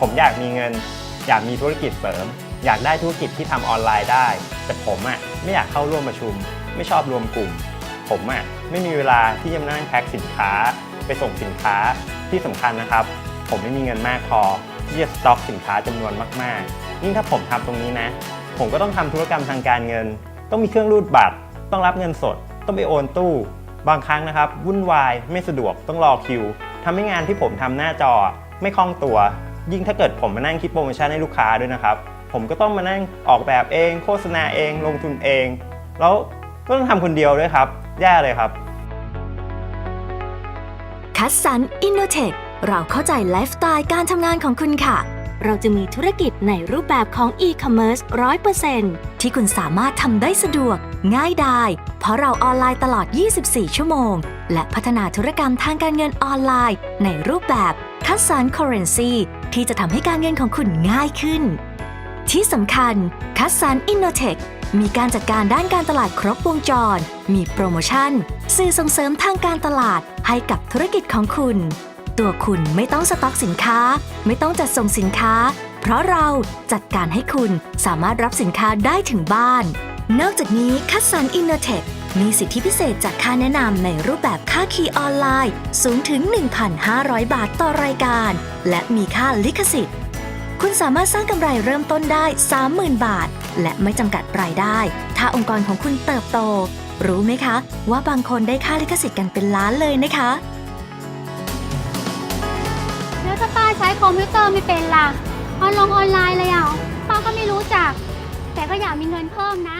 ผมอยากมีเงิน อยากมีธุรกิจเสริม อยากได้ธุรกิจที่ทำออนไลน์ได้ แต่ผมอะไม่อยากเข้าร่วมประชุม ไม่ชอบรวมกลุ่ม ผมอะไม่มีเวลาที่จะมานั่งแพ็คสินค้า ไปส่งสินค้าที่สำคัญนะครับ ผมไม่มีเงินมากพอที่จะสต็อกสินค้าจำนวนมากๆ ยิ่งถ้าผมทำตรงนี้นะ ผมก็ต้องทำธุรกรรมทางการเงิน ต้องมีเครื่องรูดบัตร ต้องรับเงินสด ต้องไปโอนตู้ บางครั้งนะครับ วุ่นวายไม่สะดวกต้องรอคิวทำให้งานที่ผมทำหน้าจอไม่คล่องตัว ยิ่งถ้าเกิดผมมานั่งคิดโปรโมชั่นให้ลูกค้าด้วยนะครับ ผมก็ต้องมานั่งออกแบบเอง โฆษณาเอง ลงทุนเอง แล้วก็ต้องทำคนเดียวด้วยครับ แย่เลยครับ คัสสันอินโนเทคเราเข้าใจไลฟ์สไตล์การทำงานของคุณค่ะ เราจะมีธุรกิจในรูปแบบของ e-commerce 100%ที่คุณสามารถทำได้สะดวก ง่ายดายเพราะเราออนไลน์ตลอด 24 ชั่วโมง และพัฒนาธุรกรรมทางการเงินออนไลน์ ในรูปแบบ คัสสัน Currency ที่จะทำให้การเงินของคุณง่ายขึ้น ที่สำคัญคัสสันอินโนเทคมีการจัดการด้านการตลาดครบวงจร มีโปรโมชั่น สื่อส่งเสริมทางการตลาดให้กับธุรกิจของคุณ ตัวคุณไม่ต้องสต็อกสินค้า ไม่ต้องจัดส่งสินค้า เพราะเราจัดการให้คุณสามารถรับสินค้าได้ถึงบ้าน นอกจากนี้คัสสันอินโนเทค มีสิทธิพิเศษจากค่าแนะนำในรูปแบบค่าคีย์ออนไลน์ สูงถึง 1,500 บาทต่อรายการ และมีค่าลิขสิทธิ์ คุณสามารถสร้างกำไรเริ่มต้นได้ 30,000 บาท และไม่จำกัดรายได้ ถ้าองค์กรของคุณเติบโต รู้ไหมคะ ว่าบางคนได้ค่าลิขสิทธิ์กันเป็นล้านเลยนะคะแล้วถ้าป้าใช้คอมพิวเตอร์ไม่เป็นล่ะออนลงออนไลน์เลยอะป้าก็ไม่รู้จัก แต่ก็อยากมีเงินเพิ่มนะ